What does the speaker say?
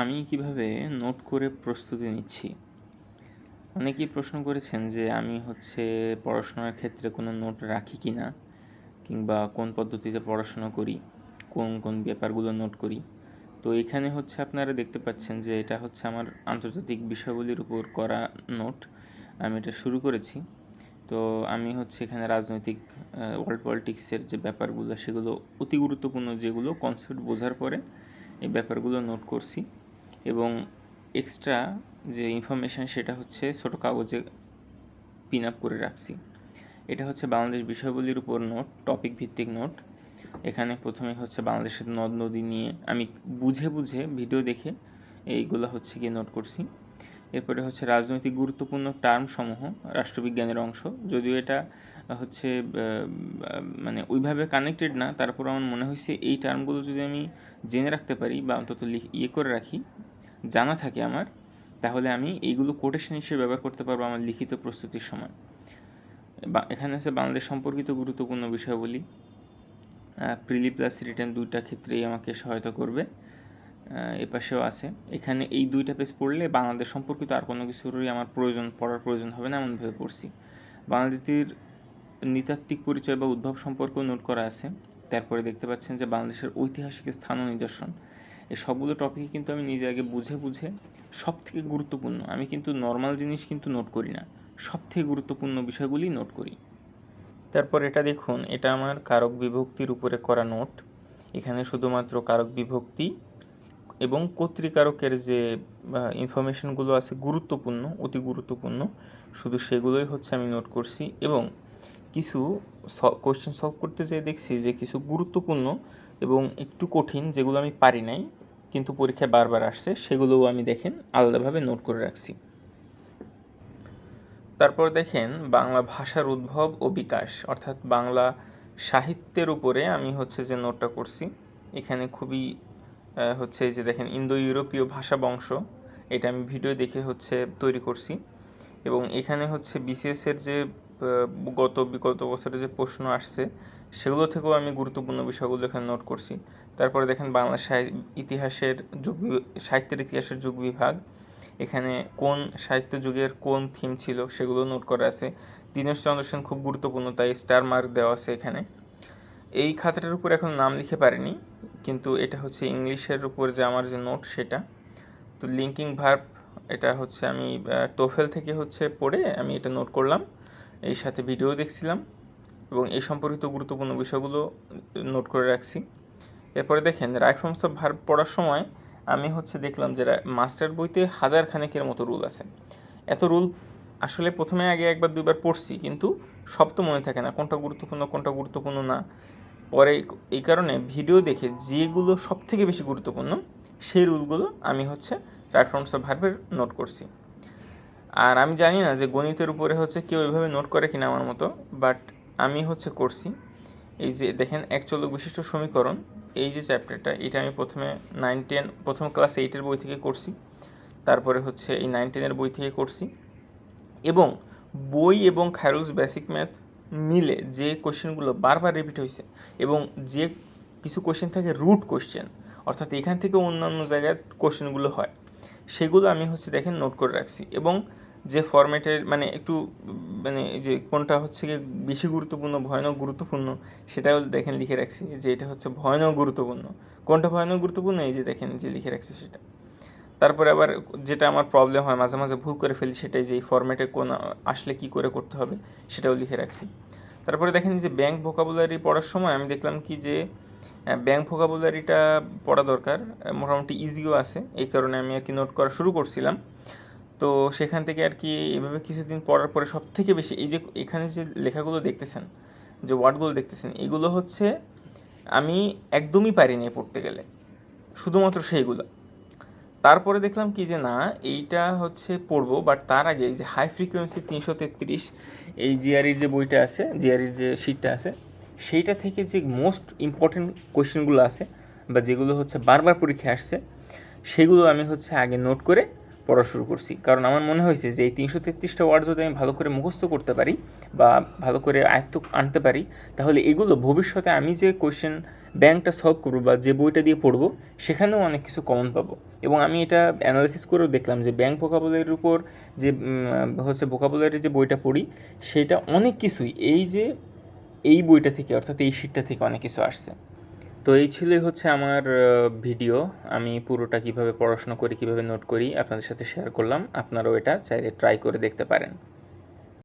আমি কীভাবে নোট করে প্রস্তুতি নিচ্ছি? অনেকেই প্রশ্ন করেছেন যে আমি হচ্ছে পড়াশোনার ক্ষেত্রে কোনো নোট রাখি কি না কিংবা কোন পদ্ধতিতে পড়াশোনা করি, কোন কোন ব্যাপারগুলো নোট করি। তো এখানে হচ্ছে আপনারা দেখতে পাচ্ছেন যে এটা হচ্ছে আমার আন্তর্জাতিক বিষয়গুলির উপর করা নোট। আমি এটা শুরু করেছি। তো আমি হচ্ছে এখানে রাজনৈতিক ওয়ার্ল্ড পলিটিক্সের যে ব্যাপারগুলো, সেগুলো অতি গুরুত্বপূর্ণ যেগুলো কনসেপ্ট বোঝার পরে এই ব্যাপারগুলো নোট করছি। এবং এক্সট্রা যে ইনফরমেশান সেটা হচ্ছে ছোটো কাগজে পিন আপ করে রাখছি। এটা হচ্ছে বাংলাদেশ বিষয়গুলির উপর নোট টপিক ভিত্তিক নোট। এখানে প্রথমে হচ্ছে বাংলাদেশের নদ নদী নিয়ে আমি বুঝে বুঝে ভিডিও দেখে এইগুলো হচ্ছে গিয়ে নোট করছি। এরপরে হচ্ছে রাজনৈতিক গুরুত্বপূর্ণ টার্ম সমূহ, রাষ্ট্রবিজ্ঞানের অংশ। যদিও এটা হচ্ছে মানে ওইভাবে কানেক্টেড না তারপর আমার মনে হয়েছে এই টার্মগুলো যদি আমি জেনে রাখতে পারি বা অন্তত ইয়ে করে রাখি জানা থাকে আমার, তাহলে আমি এইগুলো কোটেশন হিসেবে ব্যবহার করতে পারব আমার লিখিত প্রস্তুতির সময়। বা এখানে আছে বাংলাদেশ সম্পর্কিত গুরুত্বপূর্ণ বিষয়গুলি প্রিলি প্লাস রিটার্ন দুইটা ক্ষেত্রেই আমাকে সহায়তা করবে। এ পাশেও আছে। এখানে এই দুইটা পেজ পড়লে বাংলাদেশ সম্পর্কিত আর কোনো কিছুরই আমার প্রয়োজন, পড়ার প্রয়োজন হবে না এমনভাবে পড়ছি। বাংলাদেশের নৃতাত্ত্বিক পরিচয় বা উদ্ভব সম্পর্কেও নোট করা আছে। তারপরে দেখতে পাচ্ছেন যে বাংলাদেশের ঐতিহাসিক স্থান ও নিদর্শন। এই সবগুলো টপিকই কিন্তু আমি নিজে আগে বুঝে বুঝে সব থেকে গুরুত্বপূর্ণ। আমি কিন্তু নর্মাল জিনিস কিন্তু নোট করি না। সব থেকে গুরুত্বপূর্ণ বিষয়গুলি নোট করি। তারপর এটা দেখুন, এটা আমার কারক বিভক্তির উপরে করা নোট এখানে শুধুমাত্র কারক বিভক্তি এবং কর্তৃকারকের যে ইনফরমেশনগুলো আছে গুরুত্বপূর্ণ, অতি গুরুত্বপূর্ণ, শুধু সেগুলোই হচ্ছে আমি নোট করছি এবং কিছু কোয়েশ্চেন সলভ করতে যেয়ে দেখছি যে কিছু গুরুত্বপূর্ণ এবং একটু কঠিন যেগুলো আমি পারি নাই কিন্তু পরীক্ষায় বারবার আসছে, সেগুলোও আমি দেখেন আলাদাভাবে নোট করে রাখছি। তারপর দেখেন বাংলা ভাষার উদ্ভব ও বিকাশ, অর্থাৎ বাংলা সাহিত্যের উপরে আমি হচ্ছে যে নোটটা করছি। এখানে খুবই হচ্ছে যে দেখেন ইন্দো ইউরোপীয় ভাষা বংশ, এটা আমি ভিডিও দেখে হচ্ছে তৈরি করছি। এবং এখানে হচ্ছে বিসিএসের যে গত বিগত বছরে যে প্রশ্ন আসছে, সেগুলো থেকেও আমি গুরুত্বপূর্ণ বিষয়গুলো এখানে নোট করছি। তারপরে দেখেন বাংলা ইতিহাসের যুগ সাহিত্যের ইতিহাসের যুগ বিভাগ, এখানে কোন সাহিত্য যুগের কোন থিম ছিল সেগুলো নোট করা আছে। দীনেশচন্দ্র সেন খুব গুরুত্বপূর্ণ, তাই স্টার মার্ক দেওয়া আছে এখানে। এই খাতাটার উপর এখন নাম লিখে পারিনি, কিন্তু এটা হচ্ছে ইংলিশের উপর যে আমার যে নোট সেটা। তো লিঙ্কিং ভার্ব এটা হচ্ছে আমি টোফেল থেকে হচ্ছে পড়ে আমি এটা নোট করলাম। এই সাথে ভিডিও দেখছিলাম এবং এই সম্পর্কিত গুরুত্বপূর্ণ বিষয়গুলো নোট করে রাখছি। এরপরে দেখেন রাইট ফর্মস অফ ভার্ব পড়ার সময় আমি হচ্ছে দেখলাম যে মাস্টার বইতে হাজার খানেকের মতো রুল আছে। এত রুল আসলে প্রথমে আগে একবার, দুইবার পড়ছি, কিন্তু সব তো মনে থাকে না কোনটা গুরুত্বপূর্ণ কোনটা গুরুত্বপূর্ণ না। পরে এই কারণে ভিডিও দেখে যেগুলো সব থেকে বেশি গুরুত্বপূর্ণ, সেই রুলগুলো আমি হচ্ছে রাইট ফর্মস অফ ভার্বের নোট করছি। আর আমি জানি না যে গণিতের উপরে হচ্ছে কেউ এভাবে নোট করে কিনা আমার মতো বাট আমি হচ্ছে করছি। এই যে দেখেন এক চলক বিশিষ্ট সমীকরণ, এই যে চ্যাপ্টারটা এটা আমি প্রথমে নাইন টেন প্রথম ক্লাস এইটের বই থেকে করছি, তারপরে হচ্ছে এই নাইন টেনের বই থেকে করছি। এবং বই এবং খায়রুলস বেসিক ম্যাথ মিলে যে কোশ্চেনগুলো বারবার রিপিট হয়েছে এবং যে কিছু কোশ্চেন থাকে রুট কোশ্চেন অর্থাৎ এখান থেকে অন্যান্য জায়গায় কোশ্চেনগুলো হয়, সেগুলো আমি হচ্ছে দেখেন নোট করে রাখছি। এবং যে ফরম্যাটের মানে একটু মানে যে কোনটা হচ্ছে গিয়ে বেশি গুরুত্বপূর্ণ, ভয়ানক গুরুত্বপূর্ণ, সেটাও দেখেন লিখে রাখছি, যে এটা হচ্ছে ভয়ানক গুরুত্বপূর্ণ। কোনটা ভয়ানক গুরুত্বপূর্ণ? এই যে দেখেন, যে লিখে রাখছি সেটা। তারপরে আবার যেটা আমার প্রবলেম হয়, মাঝে মাঝে ভুল করে ফেলি, সেটাই যে এই ফরম্যাটে কোন আসলে কি করে করতে হবে, সেটাও লিখে রাখছি। তারপরে দেখেন যে ব্যাংক ভোকাবুলারি পড়ার সময় আমি দেখলাম কি যে ব্যাংক ভোকাবুলারিটা পড়া দরকার মোটামুটি ইজিও আছে, এই কারণে আমি আর কি নোট করা শুরু করছিলাম। তো সেখান থেকে আর কি এভাবে কিছুদিন পড়ার পরে সব থেকে বেশি এই যে এখানে যে লেখাগুলো দেখতেছেন, যে ওয়ার্ডগুলো দেখতেছেন, এগুলো হচ্ছে আমি একদমই পারিনি পড়তে গেলে, শুধুমাত্র সেইগুলো। তারপরে দেখলাম কি যে না, এইটা হচ্ছে পড়ব বাট তার আগে এই যে হাই ফ্রিকোয়েন্সি তিনশো তেত্রিশ, এই জিআরির যে বইটা আছে জিআরির যে শিটটা আছে, সেইটা থেকে যে মোস্ট ইম্পর্টেন্ট কোয়েশ্চেনগুলো আছে, বা যেগুলো হচ্ছে বারবার পরীক্ষায় আসছে, সেগুলো আমি হচ্ছে আগে নোট করে পড়া শুরু করছি। কারণ আমার মনে হয়েছে যে এই তিনশো তেত্রিশটা ওয়ার্ড যদি আমি ভালো করে মুখস্থ করতে পারি বা ভালো করে আয়ত্ত আনতে পারি, তাহলে এগুলো ভবিষ্যতে আমি যে কোয়েশ্চেন ব্যাংকটা সলভ করব বা যে বইটা দিয়ে পড়ব, সেখানেও অনেক কিছু কমন পাবো। এবং আমি এটা অ্যানালাইসিস করেও দেখলাম যে ব্যাংক ভোকাবুলারির উপর যে হচ্ছে ভোকাবুলারির যে বইটা পড়ি, সেটা অনেক কিছুই এই যে, এই বইটা থেকে অর্থাৎ এই শিটটা থেকে অনেক কিছু আসছে। তো এই ছিলই হচ্ছে আমার ভিডিও। আমি পুরোটা কীভাবে পড়াশোনা করি, কীভাবে নোট করি আপনাদের সাথে শেয়ার করলাম। আপনারাও এটা চাইলে ট্রাই করে দেখতে পারেন।